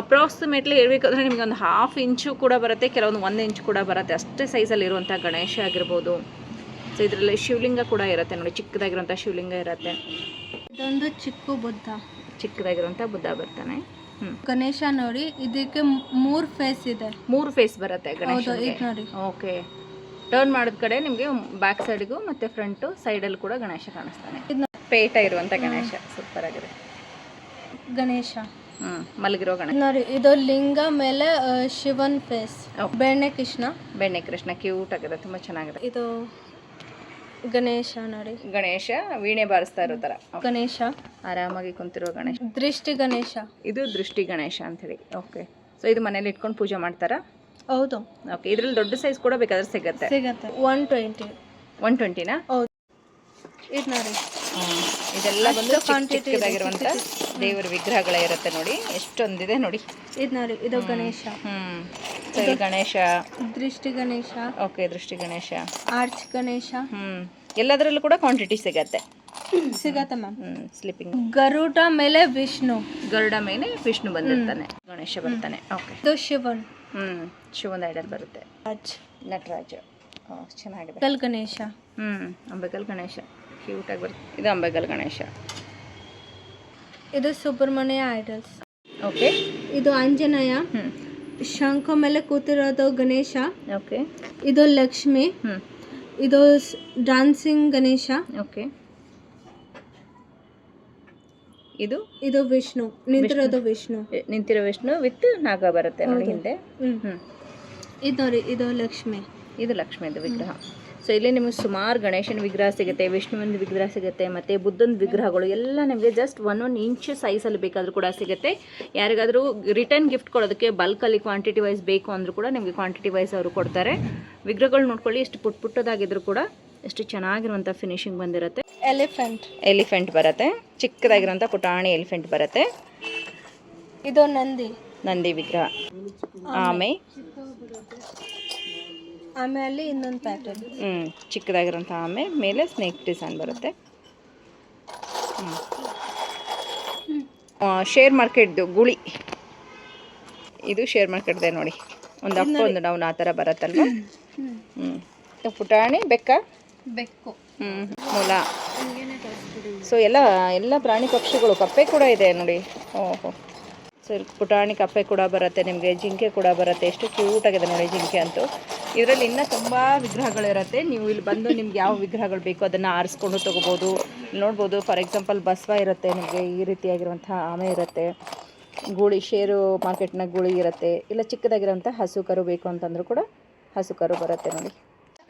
ಅಪ್ರಾಕ್ಸಿಮೇಟ್ಲಿ ಹೇಳ್ಬೇಕಂದ್ರೆ ನಿಮಗೆ ಒಂದು ಹಾಫ್ ಇಂಚು ಕೂಡ ಬರುತ್ತೆ ಕೆಲವೊಂದು ಒಂದು ಇಂಚು ಕೂಡ ಬರುತ್ತೆ. ಅಷ್ಟೇ ಸೈಜಲ್ಲಿ ಇರುವಂಥ ಗಣೇಶ ಆಗಿರ್ಬೋದು. ಸೊ ಇದರಲ್ಲಿ ಶಿವಲಿಂಗ ಕೂಡ ಇರುತ್ತೆ ನೋಡಿ. ಚಿಕ್ಕದಾಗಿರುವಂಥ ಶಿವಲಿಂಗ ಇರುತ್ತೆ. ಇದೊಂದು ಚಿಕ್ಕ ಬುದ್ಧ. ಚಿಕ್ಕದಾಗಿರುವಂಥ ಬುದ್ಧ ಬರ್ತಾನೆ. ಗಣೇಶ ನೋಡಿ ಇದಕ್ಕೆ ಮೂರ್ ಫೇಸ್ ಇದೆ. ಮೂರು ಫೇಸ್ ಬರುತ್ತೆ ಗಣೇಶ ನೋಡಿ. ಓಕೆ ಟರ್ನ್ ಮಾಡಿದ ಕಡೆ ನಿಮಗೆ ಬ್ಯಾಕ್ ಸೈಡ್ಗೂ ಮತ್ತು ಫ್ರಂಟು ಸೈಡಲ್ಲಿ ಕೂಡ ಗಣೇಶ ಕಾಣಿಸ್ತಾನೆ. ಪೇಟ ಇರುವಂತ ಗಣೇಶ. ಸೂಪರ್ ಆಗಿದೆ. ಗಣೇಶ. ಮಲಗಿರೋ ಗಣೇಶ. ನೋಡಿ ಇದು ಲಿಂಗ ಮೇಲೆ ಶಿವನ್ ಫೇಸ್. ಬೆಣ್ಣೆ ಕೃಷ್ಣ. ಬೆಣ್ಣೆ ಕೃಷ್ಣ ಕ್ಯೂಟ್ ಆಗಿದೆ ತುಂಬಾ ಚೆನ್ನಾಗಿದೆ. ಇದು ಗಣೇಶ ನೋಡಿ. ಗಣೇಶ ವೀಣೆ ಬಾರಿಸ್ತಾ ಇರೋ ತರ. ಗಣೇಶ. ಆರಾಮಾಗಿ ಕುಂತಿರೋ ಗಣೇಶ. ದೃಷ್ಟಿ ಗಣೇಶ. ಇದು ದೃಷ್ಟಿ ಗಣೇಶ ಅಂತ ಹೇಳಿ ಓಕೆ. ಸೊ ಇದು ಮನೇಲಿ ಇಟ್ಕೊಂಡು ಪೂಜೆ ಮಾಡ್ತಾರಾ? ಹೌದು. ಓಕೆ. ಇದ್ರಲ್ಲಿ ದೊಡ್ಡ ಸೈಜ್ ಕೂಡ ಬೇಕಾದ್ರೆ ಸಿಗುತ್ತೆ. ಸಿಗತ್ತೆ. One twenty. ಒನ್ ಟ್ವೆಂಟಿನಾ ಹೌದು. ಇದು ನೋಡಿ. ಇದೆಲ್ಲ ಬಂದು ಚಿಕ್ಕದಾಗಿರುವಂಥ ದೇವರ ವಿಗ್ರಹಗಳೇ ಇರುತ್ತೆ ನೋಡಿ. ಎಷ್ಟೊಂದಿದೆ ನೋಡಿ. ಇದು ನೋಡಿ ಇದು ಗಣೇಶ. ಹ್ಮ್. ಸರಿ ಗಣೇಶ. ದೃಷ್ಟಿ ಗಣೇಶ. ಓಕೆ ದೃಷ್ಟಿ ಗಣೇಶ. ಆರ್ಚ್ ಗಣೇಶ. ಹ್ಮ್. ಎಲ್ಲದರಲ್ಲೂ ಕೂಡ ಕ್ವಾಂಟಿಟಿ ಸಿಗತ್ತೆ. ಸಿಗತ್ತೆ ಮ್ಯಾಮ್. ಸ್ಲೀಪಿಂಗ್ ಗರುಡ ಮೇಲೆ ವಿಷ್ಣು. ಗರುಡ ಮೇಲೆ ವಿಷ್ಣು ಬಂದಿರ್ತಾನೆ. ಗಣೇಶ ಬರ್ತಾನೆ. ಓಕೆ. ಇದು ಶಿವನ್. ಹ್ಮ್. ಶಿವನ ಐಡಲ್ ಬರುತ್ತೆ. ನಟರಾಜ್. ಚೆನ್ನಾಗಿದೆ. ಕಲ್ ಗಣೇಶ. ಹ್ಮ್ ಅಂಬೆಕಲ್ ಗಣೇಶ. ಕ್ಯೂಟಾಗಿ ಬರುತ್ತೆ. ಇದು ಅಂಬೆಗಲ್ ಗಣೇಶ. ಇದು ಸುಬ್ರಹ್ಮಣ್ಯ ಐಡಲ್ಸ್. ಓಕೆ. ಇದು ಆಂಜನೇಯ. ಶಂಖ ಮೇಲೆ ಕೂತಿರೋದು ಗಣೇಶ. ಓಕೆ. ಇದು ಲಕ್ಷ್ಮಿ. ಇದು ಡಾನ್ಸಿಂಗ್ ಗಣೇಶ. ಓಕೆ. ಇದು? ಇದು ವಿಷ್ಣು. ನಿಂತಿರೋದು ವಿಷ್ಣು. ನಿಂತಿರೋ ವಿಷ್ಣು ವಿತ್ ನಾಗ ಬರುತ್ತೆ ನೋಡಿ ಹಿಂದೆ. ಹ್ಮ್. ಹ್ಮ್. ಇದು ಇದು ಲಕ್ಷ್ಮಿ. ಇದು ಲಕ್ಷ್ಮೀದು ವಿಗ್ರಹ. ಸೊ ಇಲ್ಲಿ ನಿಮಗೆ ಸುಮಾರು ಗಣೇಶನ ವಿಗ್ರಹ ಸಿಗುತ್ತೆ ವಿಷ್ಣುವಿನ ವಿಗ್ರಹ ಸಿಗುತ್ತೆ ಮತ್ತು ಬುದ್ಧನ ವಿಗ್ರಹಗಳು ಎಲ್ಲ ನಿಮಗೆ ಜಸ್ಟ್ ಒನ್ ಒನ್ ಇಂಚ್ ಸೈಜಲ್ಲಿ ಬೇಕಾದರೂ ಕೂಡ ಸಿಗುತ್ತೆ. ಯಾರಿಗಾದರೂ ರಿಟರ್ನ್ ಗಿಫ್ಟ್ ಕೊಡೋದಕ್ಕೆ ಬಲ್ಕಲ್ಲಿ ಕ್ವಾಂಟಿಟಿ ವೈಸ್ ಬೇಕು ಅಂದರೂ ಕೂಡ ನಿಮಗೆ ಕ್ವಾಂಟಿಟಿ ವೈಸ್ ಅವರು ಕೊಡ್ತಾರೆ. ವಿಗ್ರಹಗಳು ನೋಡ್ಕೊಳ್ಳಿ ಎಷ್ಟು ಪುಟ್ ಪುಟ್ಟದಾಗಿದ್ರು ಕೂಡ ಎಷ್ಟು ಚೆನ್ನಾಗಿರುವಂಥ ಫಿನಿಶಿಂಗ್ ಬಂದಿರುತ್ತೆ. ಎಲಿಫೆಂಟ್ ಎಲಿಫೆಂಟ್ ಬರುತ್ತೆ ಚಿಕ್ಕದಾಗಿರುವಂಥ ಪುಟಾಣಿ ಎಲಿಫೆಂಟ್ ಬರುತ್ತೆ. ಇದು ನಂದಿ. ನಂದಿ ವಿಗ್ರಹ. ಆಮೆ. ಆಮೇಲೆ ಇನ್ನೊಂದು ಪ್ಯಾಟರ್ನ್ ಹ್ಞೂ ಚಿಕ್ಕದಾಗಿರೋಂಥ ಆಮೆ ಮೇಲೆ ಸ್ನೇಕ್ ಡಿಸೈನ್ ಬರುತ್ತೆ. ಶೇರ್ ಮಾರ್ಕೆಟ್ದು ಗುಳಿ. ಇದು ಶೇರ್ ಮಾರ್ಕೆಟ್ದೆ ನೋಡಿ. ಒಂದು ಅಪ್ ಒಂದು ಡೌನ್ ಆ ಥರ ಬರುತ್ತಲ್ವ? ಹ್ಞೂ ಪುಟಾಣಿ ಬೆಕ್ಕ? ಬೆಕ್ಕು. ಹ್ಞೂ ಮೊಲ. ಸೊ ಎಲ್ಲ ಎಲ್ಲ ಪ್ರಾಣಿ ಪಕ್ಷಿಗಳು ಕಪ್ಪೆ ಕೂಡ ಇದೆ ನೋಡಿ. ಓಹೋ. ಸೊ ಇಲ್ಲಿ ಪುಟಾಣಿ ಕಪ್ಪೆ ಕೂಡ ಬರುತ್ತೆ ನಿಮಗೆ ಜಿಂಕೆ ಕೂಡ ಬರುತ್ತೆ ಎಷ್ಟು ಕ್ಯೂಟಾಗಿದೆ ನೋಡಿ ಜಿಂಕೆ ಅಂತೂ. ಇದರಲ್ಲಿ ಇನ್ನೂ ತುಂಬ ವಿಗ್ರಹಗಳಿರುತ್ತೆ ನೀವು ಇಲ್ಲಿ ಬಂದು ನಿಮ್ಗೆ ಯಾವ ವಿಗ್ರಹಗಳು ಬೇಕೋ ಅದನ್ನು ಆರಿಸ್ಕೊಂಡು ತೊಗೋಬೋದು. ನೋಡ್ಬೋದು ಫಾರ್ ಎಕ್ಸಾಂಪಲ್ ಬಸವ ಇರುತ್ತೆ ನಿಮಗೆ ಈ ರೀತಿಯಾಗಿರುವಂಥ ಆಮೆ ಇರುತ್ತೆ. ಗೂಳಿ ಶೇರು ಮಾರ್ಕೆಟ್ನ ಗೂಳಿ ಇರುತ್ತೆ. ಇಲ್ಲ ಚಿಕ್ಕದಾಗಿರೋಂಥ ಹಸು ಕರು ಬೇಕು ಅಂತಂದ್ರೂ ಕೂಡ ಹಸು ಕರು ಬರುತ್ತೆ ನೋಡಿ.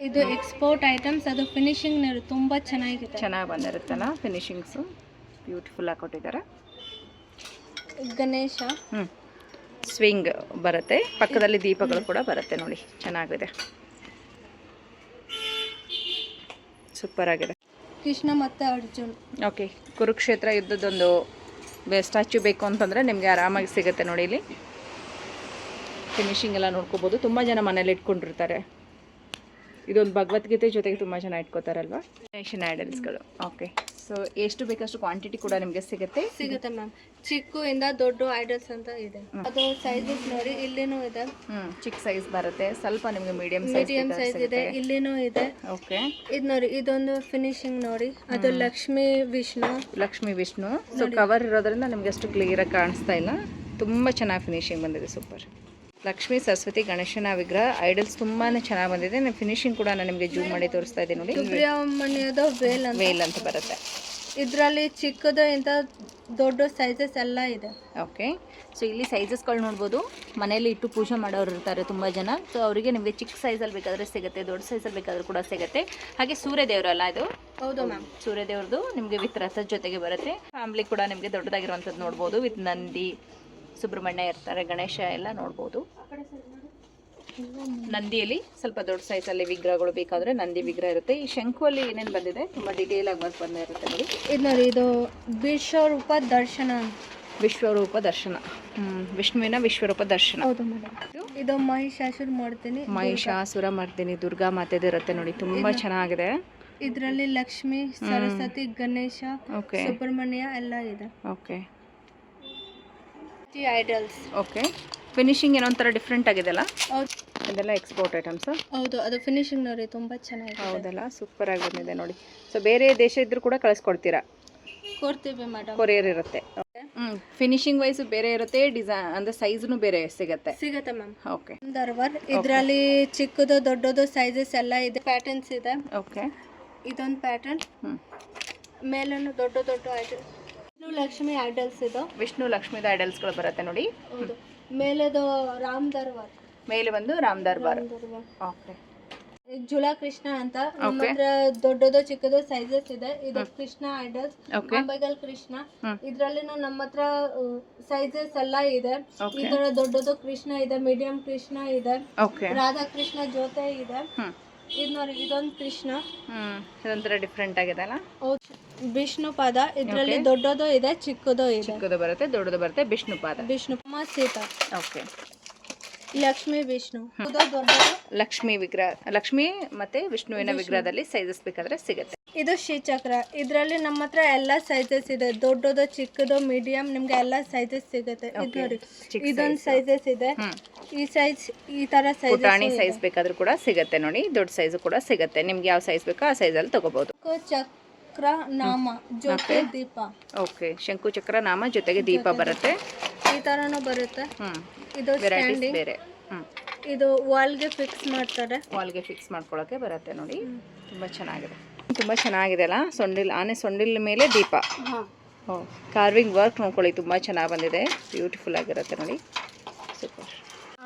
ಇದು ಎಕ್ಸ್ಪೋರ್ಟ್ ಐಟಮ್ಸ್ ಅದು ಫಿನಿಶಿಂಗ್ ತುಂಬ ಚೆನ್ನಾಗಿ ಚೆನ್ನಾಗಿ ಬಂದಿರುತ್ತಲ್ಲ ಫಿನಿಶಿಂಗ್ಸು ಬ್ಯೂಟಿಫುಲ್ ಆಗಿ ಕೊಟ್ಟಿದ್ದಾರೆ. ಗಣೇಶ. ಹ್ಞೂ ಸ್ವಿಂಗ್ ಬರುತ್ತೆ. ಪಕ್ಕದಲ್ಲಿ ದೀಪಗಳು ಕೂಡ ಬರುತ್ತೆ ನೋಡಿ. ಚೆನ್ನಾಗಿದೆ. ಸೂಪರ್ ಆಗಿದೆ. ಕೃಷ್ಣ ಮತ್ತು ಅರ್ಜುನ್. ಓಕೆ ಕುರುಕ್ಷೇತ್ರ ಯುದ್ಧದೊಂದು ಸ್ಟ್ಯಾಚ್ಯೂ ಬೇಕು ಅಂತಂದರೆ ನಿಮಗೆ ಆರಾಮಾಗಿ ಸಿಗುತ್ತೆ ನೋಡಿ ಇಲ್ಲಿ. ಫಿನಿಶಿಂಗ್ ಎಲ್ಲ ನೋಡ್ಕೋಬೋದು. ತುಂಬ ಜನ ಮನೇಲಿ ಇಟ್ಕೊಂಡಿರ್ತಾರೆ. ಇದೊಂದು ಭಗವದ್ಗೀತೆ ಜೊತೆಗೆ ತುಂಬ ಜನ ಇಟ್ಕೋತಾರಲ್ವಾ? ನೇಷನ್ ಐಡಲ್ಸ್ಗಳು ಓಕೆ ಸೊ ಎಷ್ಟು ಬೇಕಷ್ಟು ಕ್ವಾಂಟಿಟಿ ಕೂಡ ನಿಮಗೆ ಸಿಗುತ್ತೆ. ಸಿಗುತ್ತೆ ಮ್ಯಾಮ್ ಚಿಕ್ಕ ಇಂದ ದೊಡ್ಡ ಐಡಲ್ಸ್ ಅಂತ ಇದೆ. ಅದು ಸೈಜಸ್ ನೋಡಿ ಇಲ್ಲಿನು ಇದೆ. ಚಿಕ್ಕ ಸೈಜ್ ಬರುತ್ತೆ. ಸ್ವಲ್ಪ ನಿಮಗೆ ಮೀಡಿಯಂ ಮೀಡಿಯಂ ಸೈಜ್ ಇದೆ ಇಲ್ಲಿನೂ ಇದೆ. ಓಕೆ ಇದು ನೋಡಿ ಇದೊಂದು ಫಿನಿಶಿಂಗ್ ನೋಡಿ. ಅದು ಲಕ್ಷ್ಮಿ ವಿಷ್ಣು. ಲಕ್ಷ್ಮಿ ವಿಷ್ಣು. ಸೊ ಕವರ್ ಇರೋದ್ರಿಂದ ನಿಮ್ಗೆ ಅಷ್ಟು ಕ್ಲಿಯರ್ ಆಗಿ ಕಾಣಿಸ್ತಾ ಇಲ್ಲ. ತುಂಬಾ ಚೆನ್ನಾಗಿ ಫಿನಿಶಿಂಗ್ ಬಂದಿದೆ ಸೂಪರ್ ಲಕ್ಷ್ಮಿ ಸರಸ್ವತಿ ಗಣೇಶನ ವಿಗ್ರಹ. ಐಡಲ್ಸ್ ತುಂಬಾ ಚೆನ್ನಾಗಿ ಬಂದಿದೆ. ನಾನು ಫಿನಿಶಿಂಗ್ ಕೂಡ ನಾನು ನಿಮಗೆ ಜೂಮ್ ಮಾಡಿ ತೋರಿಸ್ತಾ ಇದ್ದೀನಿ ನೋಡಿ. ಸುಬ್ರಹ್ಮಣ್ಯದ ವೇಲ್ ಅಂತ. ವೇಲ್ ಅಂತ ಬರುತ್ತೆ. ಇದರಲ್ಲಿ ಚಿಕ್ಕದು ಇಂಥ ದೊಡ್ಡ ಸೈಜಸ್ ಎಲ್ಲ ಇದೆ. ಓಕೆ ಸೊ ಇಲ್ಲಿ ಸೈಜಸ್ಗಳು ನೋಡ್ಬೋದು. ಮನೆಯಲ್ಲಿ ಇಟ್ಟು ಪೂಜೆ ಮಾಡೋರು ಇರ್ತಾರೆ ತುಂಬ ಜನ. ಸೊ ಅವರಿಗೆ ನಿಮಗೆ ಚಿಕ್ಕ ಸೈಜಲ್ಲಿ ಬೇಕಾದರೆ ಸಿಗುತ್ತೆ ದೊಡ್ಡ ಸೈಜಲ್ಲಿ ಬೇಕಾದರೂ ಕೂಡ ಸಿಗುತ್ತೆ. ಹಾಗೆ ಸೂರ್ಯದೇವರಲ್ಲ ಇದು? ಹೌದು ಮ್ಯಾಮ್. ಸೂರ್ಯದೇವ್ರದ್ದು ನಿಮಗೆ ವಿತ್ ರಸದ ಜೊತೆಗೆ ಬರುತ್ತೆ. ಫ್ಯಾಮ್ಲಿ ಕೂಡ ನಿಮಗೆ ದೊಡ್ಡದಾಗಿರುವಂಥದ್ದು ನೋಡ್ಬೋದು. ವಿತ್ ನಂದಿ ಸುಬ್ರಹ್ಮಣ್ಯ ಇರ್ತಾರೆ ಗಣೇಶ ಎಲ್ಲ ನೋಡ್ಬೋದು. ನಂದಿಯಲ್ಲಿ ಸ್ವಲ್ಪ ದೊಡ್ಡ ಸೈಜಲ್ಲಿ ವಿಗ್ರಹಗಳು ಬೇಕಾದ್ರೆ ನಂದಿ ವಿಗ್ರಹ ಇರುತ್ತೆ. ಈ ಶಂಕುವಲ್ಲಿ ಏನೇನು ಬಂದಿದೆ ತುಂಬಾ ಡಿಟೇಲ್ ಆಗಿ ಬಂದು ಬಂದಿರುತ್ತೆ ನೋಡಿ. ಇದು ನೋಡಿ ಇದು ವಿಶ್ವರೂಪ ದರ್ಶನ ವಿಶ್ವರೂಪ ದರ್ಶನ. ಹ್ಮ್, ವಿಷ್ಣುವಿನ ವಿಶ್ವರೂಪ ದರ್ಶನ. ಹೌದು ಮೇಡಮ್ ಇದು ಮಹಿಷಾಸುರ ಮಾಡ್ತೀನಿ ಮಹಿಷಾಸುರ ಮಾಡ್ತೀನಿ ದುರ್ಗಾ ಮಾತೆದು ಇರುತ್ತೆ ನೋಡಿ ತುಂಬಾ ಚೆನ್ನಾಗಿದೆ. ಇದರಲ್ಲಿ ಲಕ್ಷ್ಮಿ ಸರಸ್ವತಿ ಗಣೇಶ ಸುಬ್ರಹ್ಮಣ್ಯ ಎಲ್ಲ ಇದೆ. ಓಕೆ ಐಡಲ್ಸ್ ಓಕೆ ಫಿನಿಶಿಂಗ್ ಏನೋ ಒಂಥರ ಡಿಫ್ರೆಂಟ್ ಆಗಿದೆಲ್ಲ ಹೌದು. ಇದೆಲ್ಲ ಎಕ್ಸ್ಪೋರ್ಟ್ ಐಟಮ್ಸ್ ಹೌದು ಅದು ಫಿನಿಶಿಂಗ್ ನೋಡಿ ತುಂಬ ಚೆನ್ನಾಗಿ ಹೌದಲ್ಲ ಸೂಪರ್ ಆಗಿ ಬಂದಿದೆ ನೋಡಿ. ಸೊ ಬೇರೆ ದೇಶ ಇದ್ರೂ ಕೂಡ ಕಳಿಸ್ಕೊಡ್ತೀರಾ? ಕೊಡ್ತೀವಿ ಮೇಡಮ್ ಕೊರಿಯರ್ ಇರುತ್ತೆ. ಫಿನಿಶಿಂಗ್ ವೈಸ್ ಬೇರೆ ಇರುತ್ತೆ ಡಿಸೈನ್ ಅಂದ್ರೆ ಸೈಜ್ನು ಬೇರೆ ಸಿಗುತ್ತೆ. ಸಿಗುತ್ತೆ ಮ್ಯಾಮ್ ಓಕೆ ದರ್ವರ್ ಇದರಲ್ಲಿ ಚಿಕ್ಕದು ದೊಡ್ಡದು ಸೈಜಸ್ ಎಲ್ಲ ಇದೆ. ಪ್ಯಾಟರ್ನ್ಸ್ ಇದೆ. ಓಕೆ ಇದೊಂದು ಪ್ಯಾಟರ್ನ್ ಹ್ಞೂ ಮೇಲೂ ದೊಡ್ಡ ದೊಡ್ಡ ಐಡಲ್ ಲಕ್ಷ್ಮಿ ಐಡಲ್ಸ್ ಇದು? ವಿಷ್ಣು ಲಕ್ಷ್ಮಿದ ಐಡಲ್ಸ್ಗಳು ಬರುತ್ತೆ ನೋಡಿ. ಹೌದು. ಮೇಲೆದು ರಾಮ್ ದರ್ಬಾರ್. ಮೇಲೆ ಬಂದು ರಾಮ್ ದರ್ಬಾರ್. ಓಕೆ. ಜುಲಾ ಕೃಷ್ಣ ಅಂತ. ನಮ್ಮ ಹತ್ರ ದೊಡ್ಡದು ಚಿಕ್ಕದು ಸೈಜಸ್ ಇದೆ. ಇದು ಕೃಷ್ಣ ಐಡಲ್ಸ್ ಅಂಬೈಗಲ್ ಕೃಷ್ಣ. ಇದ್ರಲ್ಲಿ ನಮ್ಮ ಹತ್ರ ಸೈಜಸ್ ಎಲ್ಲ ಇದೆ. ಈ ತರ ದೊಡ್ಡದು ಕೃಷ್ಣ ಇದೆ ಮೀಡಿಯಂ ಕೃಷ್ಣ ಇದೆ. ರಾಧಾ ಕೃಷ್ಣ ಜೊತೆ ಇದೆ. ಇದ್ ನೋಡಿ ಇದೊಂದು ಕೃಷ್ಣ. ಇದೊಂಥರ ಡಿಫ್ರೆಂಟ್ ಆಗಿದೆ ಅಲ್ಲ? ಹೌದು. ವಿಷ್ಣು ಇದರಲ್ಲಿ ಇದ್ರಲ್ಲಿ ದೊಡ್ಡದು ಇದೆ ಚಿಕ್ಕದು ಇದೆ. ಚಿಕ್ಕದು ಬರುತ್ತೆ ದೊಡ್ಡದು ಬರುತ್ತೆ ಬಿಷ್ಣು ಪಾದ ವಿಷ್ಣು ಅಮ್ಮ ಸೀತಾ. ಓಕೆ ಲಕ್ಷ್ಮಿ ವಿಷ್ಣು. ಇದು ದೊಡ್ಡದು ಲಕ್ಷ್ಮಿ ವಿಗ್ರಹ ಲಕ್ಷ್ಮಿ ಮತ್ತೆ ವಿಷ್ಣುವಿನ ವಿಗ್ರಹದಲ್ಲಿ ಸೈಜಸ್ ಬೇಕಾದ್ರೆ ಸಿಗುತ್ತೆ. ಇದು ಶ್ರೀಚಕ್ರ. ಇದರಲ್ಲಿ ನಮ್ಮ ಹತ್ರ ಎಲ್ಲ ಸೈಜಸ್ ಇದೆ. ದೊಡ್ಡದು ಚಿಕ್ಕದು ಮೀಡಿಯಂ ನಿಮ್ಗೆ ಎಲ್ಲ ಸೈಜಸ್ ಸಿಗುತ್ತೆ. ಇದು ನೋಡಿ ಚಿಕ್ಕ ಇದೊಂದು ಸೈಜಸ್ ಇದೆ. ಹ್ಮ್. ಈ ಸೈಜ್ ಈ ತರ ಸೈಜ್ ಪುಟಾಣಿ ಸೈಜ್ ಬೇಕಾದ್ರೂ ಕೂಡ ಸಿಗುತ್ತೆ ನೋಡಿ ದೊಡ್ಡ ಸೈಜ್ ಕೂಡ ಸಿಗುತ್ತೆ. ನಿಮ್ಗೆ ಯಾವ ಸೈಜ್ ಬೇಕೋ ಆ ಸೈಜಲ್ಲಿ ತಗೋಬಹುದು ಚಕ್ರ ನಾಮ ಜೊತೆ ದೀಪ. ಓಕೆ ಶಂಕು ಚಕ್ರ ನಾಮ ಜೊತೆಗೆ ದೀಪ ಬರುತ್ತೆ. ಈ ತರನು ಬರುತ್ತೆ. ಇದು ವೆರೈಟೀಸ್ ಸ್ಟ್ಯಾಂಡಿಂಗ್ ಬೇರೆ. ಹ್ಮ್. ಇದು ವಾಲ್ಗೆ ಫಿಕ್ಸ್ ಮಾಡ್ತಾರೆ. ವಾಲ್ಗೆ ಫಿಕ್ಸ್ ಮಾಡ್ಕೊಳ್ಳೋಕೆ ಬರುತ್ತೆ ನೋಡಿ. ತುಂಬ ಚೆನ್ನಾಗಿದೆ. ತುಂಬ ಚೆನ್ನಾಗಿದೆ ಅಲ್ಲ? ಸೊಂಡಿಲ್ ಆನೆ ಸೊಂಡಿಲ್ ಮೇಲೆ ದೀಪ. ಕಾರ್ವಿಂಗ್ ವರ್ಕ್ ನೋಡ್ಕೊಳ್ಳಿ. ತುಂಬ ಚೆನ್ನಾಗಿ ಬಂದಿದೆ. ಬ್ಯೂಟಿಫುಲ್ ಆಗಿರುತ್ತೆ ನೋಡಿ. ಸೂಪರ್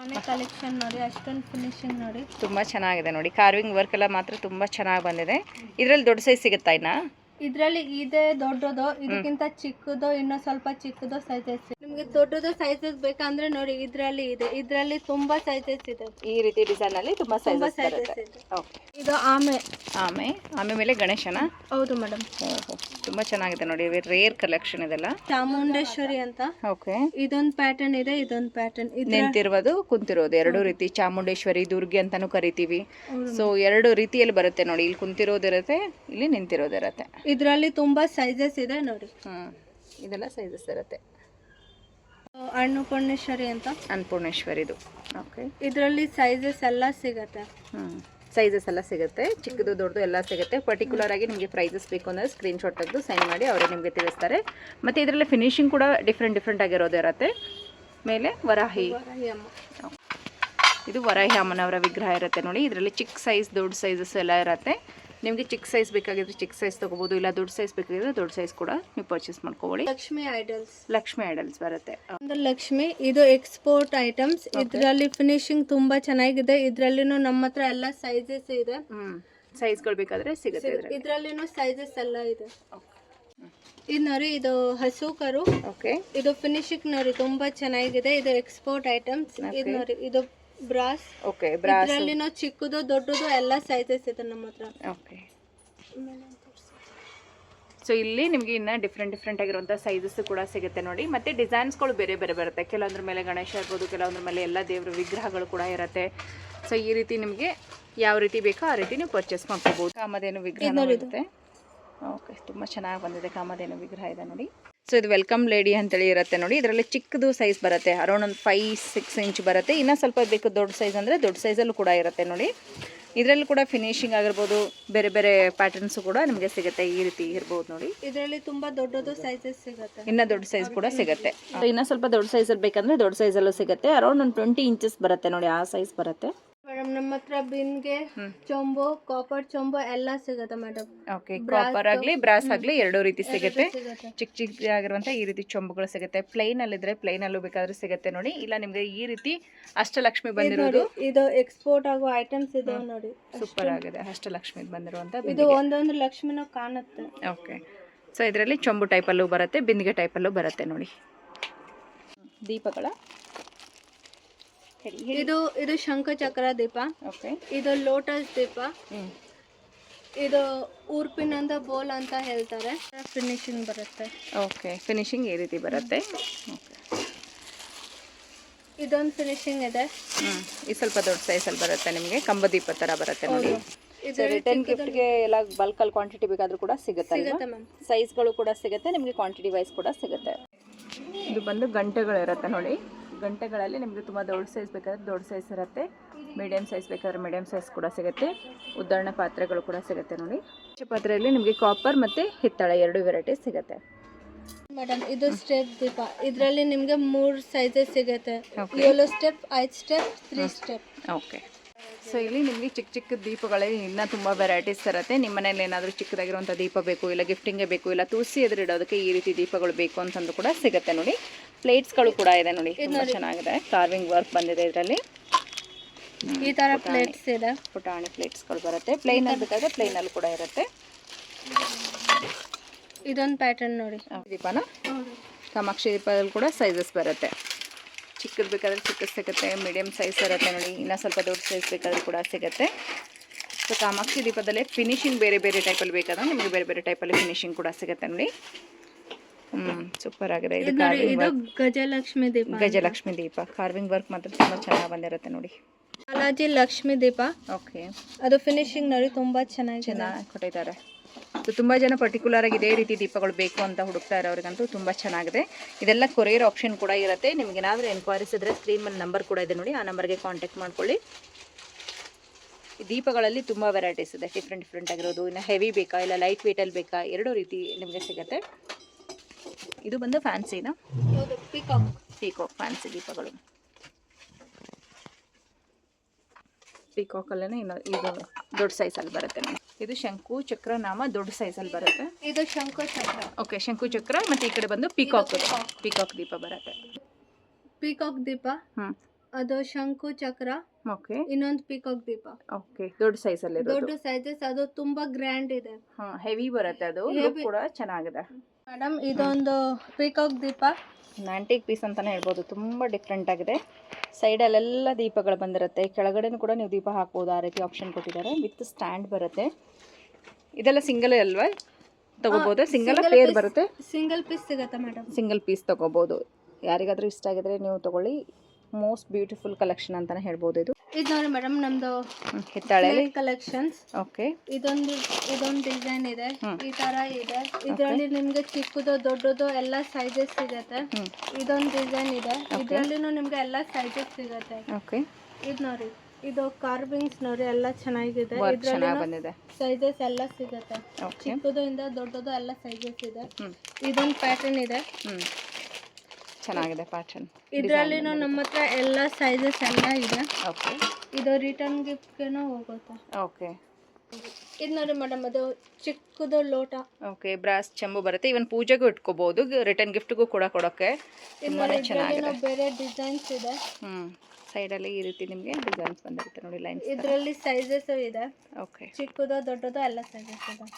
ಆನೆ ಕಲೆಕ್ಷನ್ ನೋಡಿ ಅಷ್ಟೊಂದು ಫಿನಿಶಿಂಗ್ ನೋಡಿ. ತುಂಬಾ ಚೆನ್ನಾಗಿದೆ ನೋಡಿ. ಕಾರ್ವಿಂಗ್ ವರ್ಕ್ ಎಲ್ಲ ಮಾತ್ರ ತುಂಬಾ ಚೆನ್ನಾಗಿ ಬಂದಿದೆ. ಇದರಲ್ಲಿ ದೊಡ್ಡ ಸೈಜ್ ಸಿಗುತ್ತಾ ಇನ್ನ? ಇದ್ರಲ್ಲಿ ಇದೆ ದೊಡ್ಡದು ಇದಕ್ಕಿಂತ ಚಿಕ್ಕದು ಇನ್ನೂ ಸ್ವಲ್ಪ ಚಿಕ್ಕದು ಸೈಜಸ್ ನಿಮ್ಗೆ ದೊಡ್ಡದ ಸೈಜಸ್ ಬೇಕಂದ್ರೆ ನೋಡಿ ಇದ್ರಲ್ಲಿ ಇದೆ. ಇದ್ರಲ್ಲಿ ತುಂಬಾ ಸೈಜಸ್ ಇದೆ. ಈ ರೀತಿ ಡಿಸೈನ್ ಅಲ್ಲಿ ತುಂಬ ತುಂಬಾ ಸೈಜಸ್ ಬರುತ್ತೆ. ಇದೆ. ಓಕೆ ಇದು ಆಮೆ. ಆಮೆ. ಆಮೆ ಮೇಲೆ ಗಣೇಶನ? ಹೌದು ಮೇಡಮ್ ಓಹೋ ತುಂಬಾ ಚೆನ್ನಾಗಿದೆ ನೋಡಿ. ರೇರ್ ಕಲೆಕ್ಷನ್ ಇದೆಲ್ಲ. ಚಾಮುಂಡೇಶ್ವರಿ ಅಂತ. ಓಕೆ ಇದೊಂದು ಪ್ಯಾಟರ್ನ್ ಇದೆ ಇದೊಂದು ಪ್ಯಾಟರ್ನ್ ಇದು ನಿಂತಿರುವುದು ಕುಂತಿರೋದು. ಎರಡು ರೀತಿ ಚಾಮುಂಡೇಶ್ವರಿ ದುರ್ಗೆ ಅಂತಾನು ಕರಿತೀವಿ. ಸೊ ಎರಡು ರೀತಿಯಲ್ಲಿ ಬರುತ್ತೆ ನೋಡಿ. ಇಲ್ಲಿ ಕುಂತಿರೋದಿರುತ್ತೆ ಇಲ್ಲಿ ನಿಂತಿರೋದಿರುತ್ತೆ. ಇದ್ರಲ್ಲಿ ತುಂಬಾ ಸೈಜಸ್ ಇದೆ ನೋಡಿ. ಹ್ಮ್. ಇದೆಲ್ಲ ಸೈಜಸ್ ಇರುತ್ತೆ. ಅನ್ನಪೂರ್ಣೇಶ್ವರಿ ಅಂತ? ಅನ್ನಪೂರ್ಣೇಶ್ವರಿದು. ಓಕೆ ಇದರಲ್ಲಿ ಸೈಜಸ್ ಎಲ್ಲ ಸಿಗತ್ತೆ. ಹ್ಞೂ ಸೈಜಸ್ ಎಲ್ಲ ಸಿಗುತ್ತೆ. ಚಿಕ್ಕದು ದೊಡ್ಡದು ಎಲ್ಲ ಸಿಗುತ್ತೆ. ಪರ್ಟಿಕ್ಯುಲರ್ ಆಗಿ ನಿಮಗೆ ಪ್ರೈಸಸ್ ಬೇಕು ಅಂದರೆ ಸ್ಕ್ರೀನ್ಶಾಟ್ ತೆಗೆದು ಸೈನ್ ಮಾಡಿ ಅವರೇ ನಿಮಗೆ ತಿಳಿಸ್ತಾರೆ. ಮತ್ತು ಇದರಲ್ಲಿ ಫಿನಿಶಿಂಗ್ ಕೂಡ ಡಿಫ್ರೆಂಟ್ ಡಿಫ್ರೆಂಟ್ ಆಗಿರೋದು ಇರುತ್ತೆ. ಮೇಲೆ ವರಾಹಿ. ಇದು ವರಾಹಿ ಅಮ್ಮನವರ ವಿಗ್ರಹ ಇರುತ್ತೆ ನೋಡಿ. ಇದರಲ್ಲಿ ಚಿಕ್ಕ ಸೈಜ್ ದೊಡ್ಡ ಸೈಜಸ್ ಎಲ್ಲ ಇರುತ್ತೆ. ನಿಮಗೆ ಚಿಕ್ಕ ಸೈಜ್ ಬೇಕಾಗಿದ್ರೆ ಚಿಕ್ಕ ಸೈಜ್ ತೊಗೋಬೋದು ಇಲ್ಲ ದೊಡ್ಡ ಸೈಜ್ ಬೇಕಾಗಿದ್ರೆ ದೊಡ್ಡ ಸೈಜ್ ಕೂಡ ನೀವು ಪರ್ಚೇಸ್ ಮಾಡ್ಕೊಳ್ಳಿ ಲಕ್ಷ್ಮಿ ಐಡಲ್ಸ್. ಲಕ್ಷ್ಮಿ ಐಡಲ್ಸ್ ಬರುತ್ತೆ. ಲಕ್ಷ್ಮಿ ಇದು ಎಕ್ಸ್ಪೋರ್ಟ್ ಐಟಮ್ಸ್ ಇದರಲ್ಲಿ ಫಿನಿಶಿಂಗ್ ತುಂಬಾ ಚೆನ್ನಾಗಿದೆ. ಇದ್ರಲ್ಲಿ ನಮ್ಮ ಹತ್ರ ಎಲ್ಲ ಸೈಜಸ್ ಇದೆ. ಸೈಜ್ಗಳು ಬೇಕಾದ್ರೆ ಸಿಗುತ್ತೆ ಇದರಲ್ಲಿ. ಇದ್ರಲ್ಲಿನೂ ಸೈಜಸ್ ಎಲ್ಲ ಇದೆ. ಇದು ನೋಡಿ ಇದು ಹಸು ಕರು ಓಕೆ ಇದು ಫಿನಿಶಿಂಗ್ ನೋಡಿ ತುಂಬಾ ಚೆನ್ನಾಗಿದೆ. ಇದು ಎಕ್ಸ್ಪೋರ್ಟ್ ಐಟಮ್ಸ್ ಇದು ನೋಡಿ ಇದು ಬ್ರಾಸ್. Okay brass. ನಾವು ಚಿಕ್ಕದು ದೊಡ್ಡದು ಎಲ್ಲ ಸೈಜಸ್ ಇದೆ ನಮ್ಮ ಹತ್ರ. ಓಕೆ ಸೊ ಇಲ್ಲಿ ನಿಮಗೆ ಇನ್ನು ಡಿಫ್ರೆಂಟ್ ಡಿಫ್ರೆಂಟ್ ಆಗಿರುವಂಥ ಸೈಜಸ್ ಕೂಡ ಸಿಗುತ್ತೆ ನೋಡಿ. ಮತ್ತು ಡಿಸೈನ್ಸ್ಗಳು ಬೇರೆ ಬೇರೆ ಬರುತ್ತೆ. ಕೆಲವೊಂದ್ರ ಮೇಲೆ ಗಣೇಶ ಇರ್ಬೋದು ಕೆಲವೊಂದ್ರ ಮೇಲೆ ಎಲ್ಲ ದೇವರ ವಿಗ್ರಹಗಳು ಕೂಡ ಇರುತ್ತೆ. ಸೊ ಈ ರೀತಿ ನಿಮಗೆ ಯಾವ ರೀತಿ ಬೇಕೋ ಆ ರೀತಿ ನೀವು ಪರ್ಚೇಸ್ ಮಾಡ್ಕೋಬೋದು. ಕಾಮಧೇನು ವಿಗ್ರಹ ಇರುತ್ತೆ. ಓಕೆ ತುಂಬ ಚೆನ್ನಾಗಿ ಬಂದಿದೆ ಕಾಮಧೇನು ವಿಗ್ರಹ ಇದೆ ನೋಡಿ. ಸೊ ಇದು ವೆಲ್ಕಮ್ ಲೇಡಿ ಅಂತೇಳಿ ಇರುತ್ತೆ ನೋಡಿ. ಇದರಲ್ಲಿ ಚಿಕ್ಕದು ಸೈಜ್ ಬರುತ್ತೆ. ಅರೌಂಡ್ ಒಂದು ಫೈವ್ ಸಿಕ್ಸ್ ಇಂಚ್ ಬರುತ್ತೆ. ಇನ್ನೂ ಸ್ವಲ್ಪ ಬೇಕು ದೊಡ್ಡ ಸೈಜ್ ಅಂದರೆ ದೊಡ್ಡ ಸೈಜಲ್ಲೂ ಕೂಡ ಇರುತ್ತೆ ನೋಡಿ. ಇದರಲ್ಲಿ ಕೂಡ ಫಿನಿಶಿಂಗ್ ಆಗಿರ್ಬೋದು. ಬೇರೆ ಬೇರೆ ಪ್ಯಾಟರ್ನ್ಸ್ ಕೂಡ ನಿಮಗೆ ಸಿಗುತ್ತೆ ಈ ರೀತಿ ಇರ್ಬೋದು ನೋಡಿ. ಇದರಲ್ಲಿ ತುಂಬಾ ದೊಡ್ಡದು ಸೈಜಸ್ ಸಿಗುತ್ತೆ. ಇನ್ನೂ ದೊಡ್ಡ ಸೈಜ್ ಕೂಡ ಸಿಗುತ್ತೆ. ಇನ್ನ ಸ್ವಲ್ಪ ದೊಡ್ಡ ಸೈಜಲ್ಲಿ ಬೇಕಂದ್ರೆ ದೊಡ್ಡ ಸೈಜಲ್ಲೂ ಸಿಗುತ್ತೆ. ಅರೌಂಡ್ ಒಂದು ಟ್ವೆಂಟಿ ಇಂಚಸ್ ಬರುತ್ತೆ ನೋಡಿ ಆ ಸೈಜ್ ಬರುತ್ತೆ. ಮೇಡಮ್ ನಮ್ಮ ಹತ್ರ ಬಿನ್ಗೆ ಚೊಂಬು ಕಾಪರ್ ಚೊಂಬು ಎಲ್ಲ ಸಿಗುತ್ತೆ ಮೇಡಮ್. ಓಕೆ ಕಾಪರ್ ಆಗಲಿ ಬ್ರಾಸ್ ಆಗಲಿ ಎರಡೂ ರೀತಿ ಸಿಗುತ್ತೆ. ಸಿಗುತ್ತೆ. ಚಿಕ್ಕ ಆಗಿರುವಂಥ ಈ ರೀತಿ ಚೊಂಬುಗಳು ಸಿಗುತ್ತೆ. ಪ್ಲೈನಲ್ಲಿದ್ದರೆ ಪ್ಲೈನಲ್ಲೂ ಬೇಕಾದ್ರೆ ಸಿಗುತ್ತೆ ನೋಡಿ. ಇಲ್ಲ ನಿಮಗೆ ಈ ರೀತಿ ಅಷ್ಟಲಕ್ಷ್ಮಿ ಬಂದಿರೋದು. ಇದು ಎಕ್ಸ್ಪೋರ್ಟ್ ಆಗೋ ಐಟಮ್ಸ್ ಇದಾವೆ ನೋಡಿ. ಸೂಪರ್ ಆಗಿದೆ. ಅಷ್ಟಲಕ್ಷ್ಮಿ ಬಂದಿರುವಂಥ ಇದು ಒಂದೊಂದು ಲಕ್ಷ್ಮಿನೂ ಕಾಣುತ್ತೆ. ಓಕೆ ಸೊ ಇದರಲ್ಲಿ ಚೊಂಬು ಟೈಪಲ್ಲೂ ಬರುತ್ತೆ ಬಿಂದಿಗೆ ಟೈಪಲ್ಲೂ ಬರುತ್ತೆ ನೋಡಿ. ದೀಪಗಳ ಇದು ಇದು ಶಂಖಚಕ್ರ ದೀಪ. ಓಕೆ. ಇದು ಲೋಟಸ್ ದೀಪ. ಇದು ಊರ್ಪಿನಂದ ಬೋಲ್ ಅಂತ ಹೇಳ್ತಾರೆ. ಫಿನಿಶಿಂಗ್ ಬರುತ್ತೆ. ಓಕೆ ಫಿನಿಶಿಂಗ್ ಈ ರೀತಿ ಬರುತ್ತೆ. ಇದೊಂದು ಫಿನಿಶಿಂಗ್ ಇದೆ. ಹ್ಮ್. ಇದು ಸ್ವಲ್ಪ ದೊಡ್ಡ ಸೈಜಲ್ಲಿ ಬರುತ್ತೆ ನಿಮಗೆ. ಕಂಬದೀಪ ಥರ ಬರುತ್ತೆ ನೋಡಿ. ಇದು ರಿಟರ್ನ್ ಗಿಫ್ಟ್ಗೆ ಎಲ್ಲ ಬಲ್ಕಲ್ಲಿ ಕ್ವಾಂಟಿಟಿ ಬೇಕಾದರೂ ಕೂಡ ಸಿಗುತ್ತೆ ಸಿಗುತ್ತೆ ಸೈಜ್ಗಳು ಕೂಡ ಸಿಗುತ್ತೆ ನಿಮಗೆ ಕ್ವಾಂಟಿಟಿ ವೈಸ್ ಕೂಡ ಸಿಗುತ್ತೆ. ಇದು ಬಂದು ಗಂಟೆಗಳಿರುತ್ತೆ ನೋಡಿ. ಗಂಟೆಗಳಲ್ಲಿ ನಿಮಗೆ ತುಂಬ ದೊಡ್ಡ ಸೈಜ್ ಬೇಕಾದ್ರೆ ದೊಡ್ಡ ಸೈಜ್ ಇರುತ್ತೆ. ಮೀಡಿಯಂ ಸೈಜ್ ಬೇಕಾದ್ರೆ ಮೀಡಿಯಮ್ ಸೈಜ್ ಕೂಡ ಸಿಗುತ್ತೆ. ಉದ್ದರಣ ಪಾತ್ರೆಗಳು ಕೂಡ ಸಿಗುತ್ತೆ ನೋಡಿ. ಪಾತ್ರೆಯಲ್ಲಿ ನಿಮಗೆ ಕಾಪರ್ ಮತ್ತು ಹಿತ್ತಾಳೆ ಎರಡು ವೆರೈಟಿ ಸಿಗುತ್ತೆ. ಮೇಡಮ್ ಇದು ಸ್ಟೆಪ್ ದೀಪ. ಇದರಲ್ಲಿ ನಿಮಗೆ ಮೂರು ಸೈಜಸ್ ಸಿಗುತ್ತೆ. ಏಳು ಸ್ಟೆಪ್ ಐದು step three step okay so ಇಲ್ಲಿ ನಿಮಗೆ ಚಿಕ್ಕ ಚಿಕ್ಕ ದೀಪಗಳಲ್ಲಿ ಇನ್ನೂ ತುಂಬ ವೆರೈಟೀಸ್ ಇರುತ್ತೆ. ನಿಮ್ಮ ಮನೇಲಿ ಏನಾದರೂ ಚಿಕ್ಕದಾಗಿರುವಂಥ ದೀಪ ಬೇಕು ಇಲ್ಲ ಗಿಫ್ಟಿಂಗೇ ಬೇಕು ಇಲ್ಲ ತುಳಸಿ ಎದುರಿಡೋದಕ್ಕೆ ಈ ರೀತಿ ದೀಪಗಳು ಬೇಕು ಅಂತಂದು ಕೂಡ ಸಿಗುತ್ತೆ ನೋಡಿ. ಪ್ಲೇಟ್ಸ್ಗಳು ಕೂಡ ಇದೆ ನೋಡಿ. ತುಂಬ ಚೆನ್ನಾಗಿದೆ. ಕಾರ್ವಿಂಗ್ ವರ್ಕ್ ಬಂದಿದೆ ಇದರಲ್ಲಿ. ಈ ತರ ಪ್ಲೇಟ್ಸ್ ಇದೆ. ಪುಟಾಣಿ ಪ್ಲೇಟ್ಸ್ಗಳು ಬರುತ್ತೆ. ಪ್ಲೇನಲ್ಲಿ ಬೇಕಾದ್ರೆ ಅಲ್ಲಿ ಕೂಡ ಇರುತ್ತೆ. ಇದೊಂದು ಪ್ಯಾಟರ್ನ್ ನೋಡಿ. ದೀಪನ? ಕಾಮಾಕ್ಷಿ ದೀಪದಲ್ಲಿ ಕೂಡ ಸೈಜಸ್ ಬರುತ್ತೆ. ಚಿಕ್ಕದು ಬೇಕಾದ್ರೆ ಚಿಕ್ಕ ಸಿಗುತ್ತೆ ಮೀಡಿಯಮ್ ಸೈಜ್ ಇರುತ್ತೆ ನೋಡಿ. ಇನ್ನೂ ಸ್ವಲ್ಪ ದೊಡ್ಡ ಸೈಜ್ ಬೇಕಾದ್ರೂ ಕೂಡ ಸಿಗುತ್ತೆ. ಸೊ ಕಾಮಾಕ್ಷಿ ದೀಪದಲ್ಲೇ ಫಿನಿಶಿಂಗ್ ಬೇರೆ ಬೇರೆ ಟೈಪಲ್ಲಿ ಬೇಕಾದ್ರೆ ನಿಮಗೆ ಬೇರೆ ಬೇರೆ ಟೈಪಲ್ಲಿ ಫಿನಿಶಿಂಗ್ ಕೂಡ ಸಿಗುತ್ತೆ ನೋಡಿ. ಹ್ಞೂ ಸೂಪರ್ ಆಗಿದೆ. ಇದು ಕಾರ್ವಿಂಗ್ ವರ್ಕ್ ಗಜಲಕ್ಷ್ಮಿ ದೀಪ ಗಜಲಕ್ಷ್ಮಿ ದೀಪ. ಕಾರ್ವಿಂಗ್ ವರ್ಕ್ ಮಾತ್ರ ತುಂಬಾ ಚೆನ್ನಾಗಿ ಬಂದಿರುತ್ತೆ ನೋಡಿ. ಬಾಲಾಜಿ ಲಕ್ಷ್ಮಿ ದೀಪ. ಓಕೆ ಅದು ಫಿನಿಶಿಂಗ್ ನೋಡಿ ತುಂಬಾ ಚೆನ್ನಾಗಿ ಚೆನ್ನಾಗಿ ಕೊಟ್ಟಿದ್ದಾರೆ. ತುಂಬಾ ತುಂಬ ಜನ ಪರ್ಟಿಕ್ಯುಲರ್ ಆಗಿ ಇದೇ ರೀತಿ ದೀಪಗಳು ಬೇಕು ಅಂತ ಹುಡುಕ್ತಾ ಅವ್ರಿಗಂತೂ ತುಂಬಾ ಚೆನ್ನಾಗಿದೆ. ಇದೆಲ್ಲ ಕೊರಿಯರ್ ಆಪ್ಷನ್ ಕೂಡ ಇರುತ್ತೆ. ನಿಮ್ಗೆ ಏನಾದರೂ ಎನ್ಕ್ವೈರೀಸ್ ಇದ್ದರೆ ಸ್ಕ್ರೀನ್ ಮೇಲೆ ನಂಬರ್ ಕೂಡ ಇದೆ ನೋಡಿ. ಆ ನಂಬರ್ಗೆ ಕಾಂಟ್ಯಾಕ್ಟ್ ಮಾಡ್ಕೊಳ್ಳಿ. ದೀಪಗಳಲ್ಲಿ ತುಂಬಾ ವೆರೈಟೀಸ್ ಇದೆ. ಡಿಫ್ರೆಂಟ್ ಡಿಫ್ರೆಂಟ್ ಆಗಿರೋದು. ಇನ್ನು ಹೆವಿ ಬೇಕಾ ಇಲ್ಲ ಲೈಟ್ ವೇಟಲ್ಲಿ ಬೇಕಾ ಎರಡೂ ರೀತಿ ನಿಮಗೆ ಸಿಗುತ್ತೆ. ಇದು ಬಂದು ಫ್ಯಾನ್ಸಿನ? ಪಿಕಾಕ್ ಪೀಕಾಕ್ ಫ್ಯಾನ್ಸಿ ದೀಪಗಳು. ಪೀಕಾಕಲ್ಲೇ ಇನ್ನು ಇದು ದೊಡ್ಡ ಸೈಜಲ್ಲಿ ಬರುತ್ತೆ ಇದು ಶಂಕು ಚಕ್ರ ನಾಮ ದೊಡ್ಡ ಸೈಜಲ್ಲಿ ಬರುತ್ತೆ. ಇದು ಶಂಕು ಚಕ್ರ. ಓಕೆ ಶಂಕು ಚಕ್ರ ಮತ್ತೆ ಈ ಕಡೆ ಬಂದು ಪಿಕಾಕ್ ಪೀಕಾಕ್ ದೀಪ ಬರುತ್ತೆ. ಪಿಕಾಕ್ ದೀಪ. ಹ್ಞೂ ಅದು ಶಂಕು ಚಕ್ರ. ಓಕೆ ಇನ್ನೊಂದು ಪಿಕಾಕ್ ದೀಪ. ಓಕೆ ದೊಡ್ಡ ಸೈಜ್ ಅಲ್ಲಿ ದೊಡ್ಡ ಸೈಜಸ್ ಅದು ತುಂಬಾ ಗ್ರ್ಯಾಂಡ್ ಇದೆ. ಹಾಂ ಹೆವಿ ಬರುತ್ತೆ ಅದು. ಕೂಡ ಚೆನ್ನಾಗಿದೆ. ಮೇಡಮ್ ಇದೊಂದು ಪೀಕಾಕ್ ದೀಪ. ನಾಂಟಿಕ್ ಪೀಸ್ ಅಂತಾನೆ ಹೇಳ್ಬೋದು. ತುಂಬ ಡಿಫ್ರೆಂಟ್ ಆಗಿದೆ. ಸೈಡಲ್ಲೆಲ್ಲ ದೀಪಗಳು ಬಂದಿರುತ್ತೆ. ಕೆಳಗಡೆನೂ ಕೂಡ ನೀವು ದೀಪ ಹಾಕ್ಬೋದು ಆ ರೀತಿ ಆಪ್ಷನ್ ಕೊಟ್ಟಿದ್ದಾರೆ. ವಿತ್ ಸ್ಟ್ಯಾಂಡ್ ಬರುತ್ತೆ. ಇದೆಲ್ಲ ಸಿಂಗಲ್ ಅಲ್ವಾ? ತಗೋಬಹುದು ಸಿಂಗಲ್ ಪೇರ್ ಬರುತ್ತೆ. ಸಿಂಗಲ್ ಪೀಸ್ ಸಿಗತ್ತೆ ಮೇಡಮ್? ಸಿಂಗಲ್ ಪೀಸ್ ತಗೋಬಹುದು ಯಾರಿಗಾದ್ರೂ ಇಷ್ಟ ಆಗಿದ್ರೆ ನೀವು ತಗೊಳ್ಳಿ. ಮೋಸ್ಟ್ ಬ್ಯೂಟಿಫುಲ್ ಕಲೆಕ್ಷನ್ ಅಂತಾನೆ ಹೇಳ್ಬೋದು ಇದು. ಇದು ನೋಡಿ ಮೇಡಮ್ ನಮ್ದು ಹಿತ್ತಾಳೆ ಹಿತ್ತಾಳೆಯಲ್ಲಿ ಕಲೆಕ್ಷನ್ಸ್ ಓಕೆ. ಇದೊಂದು ಇದೊಂದು ಡಿಸೈನ್ ಇದೆ. ಈ ತರ ಇದೆ. ಇದರಲ್ಲಿ ನಿಮ್ಗೆ ಚಿಕ್ಕದು ದೊಡ್ಡದು ಎಲ್ಲ ಸೈಜಸ್ ಸಿಗತ್ತೆ. ಇದೊಂದು ಡಿಸೈನ್ ಇದೆ. ಇದರಲ್ಲಿನೂ ನಿಮ್ಗೆ ಎಲ್ಲ ಸೈಜಸ್ ಸಿಗತ್ತೆ. ಓಕೆ. ಇದು ನೋಡಿ ಇದು ಕಾರ್ವಿಂಗ್ಸ್ ನೋಡಿ ಎಲ್ಲ ಚೆನ್ನಾಗಿದೆ. ಬಂದಿದೆ. ಸೈಜಸ್ ಎಲ್ಲ ಸಿಗತ್ತೆ. ಚಿಕ್ಕದು ಇಂದ ದೊಡ್ಡದು ಎಲ್ಲ ಸೈಜಸ್ ಇದೆ. ಇದೊಂದು ಪ್ಯಾಟರ್ನ್ ಇದೆ. ಚೆನ್ನಾಗಿದೆ ಪ್ಯಾಟರ್ನ್ ಇದರಲ್ಲಿ ನಮ್ಮ ಹತ್ರ ಎಲ್ಲ ಸೈಜಸ್ ಎಲ್ಲ ಇದೆ. ಓಕೆ ಇದು ರಿಟರ್ನ್ ಗಿಫ್ಟ್ಗೆನೂ ಹೋಗುತ್ತೆ. ಓಕೆ ಇದು ನೋಡಿ ಮೇಡಮ್ ಅದು ಚಿಕ್ಕದು ಲೋಟ. ಓಕೆ ಬ್ರಾಸ್ ಚೆಂಬು ಬರುತ್ತೆ. ಇವನ್ ಪೂಜೆಗೂ ಇಟ್ಕೋಬಹುದು ರಿಟರ್ನ್ ಗಿಫ್ಟ್ಗೂ ಕೂಡ ಕೊಡೋಕ್ಕೆ ತುಂಬಾ ತುಂಬಾನೇ ಚೆನ್ನಾಗಿದೆ. ಬೇರೆ ಡಿಸೈನ್ಸ್ ಇದೆ. ಹ್ಞೂ ಸೈಡಲ್ಲಿ ಈ ರೀತಿ ನಿಮಗೆ ಡಿಸೈನ್ಸ್ ಬಂದಿರುತ್ತೆ ನೋಡಿ ಲೈನ್ಸ್ ಇದರಲ್ಲಿ ಸೈಜಸ್ ಇದೆ. ಓಕೆ ಚಿಕ್ಕದು ದೊಡ್ಡದು ಎಲ್ಲ ಸೈಜಸ್ ಇದೆ.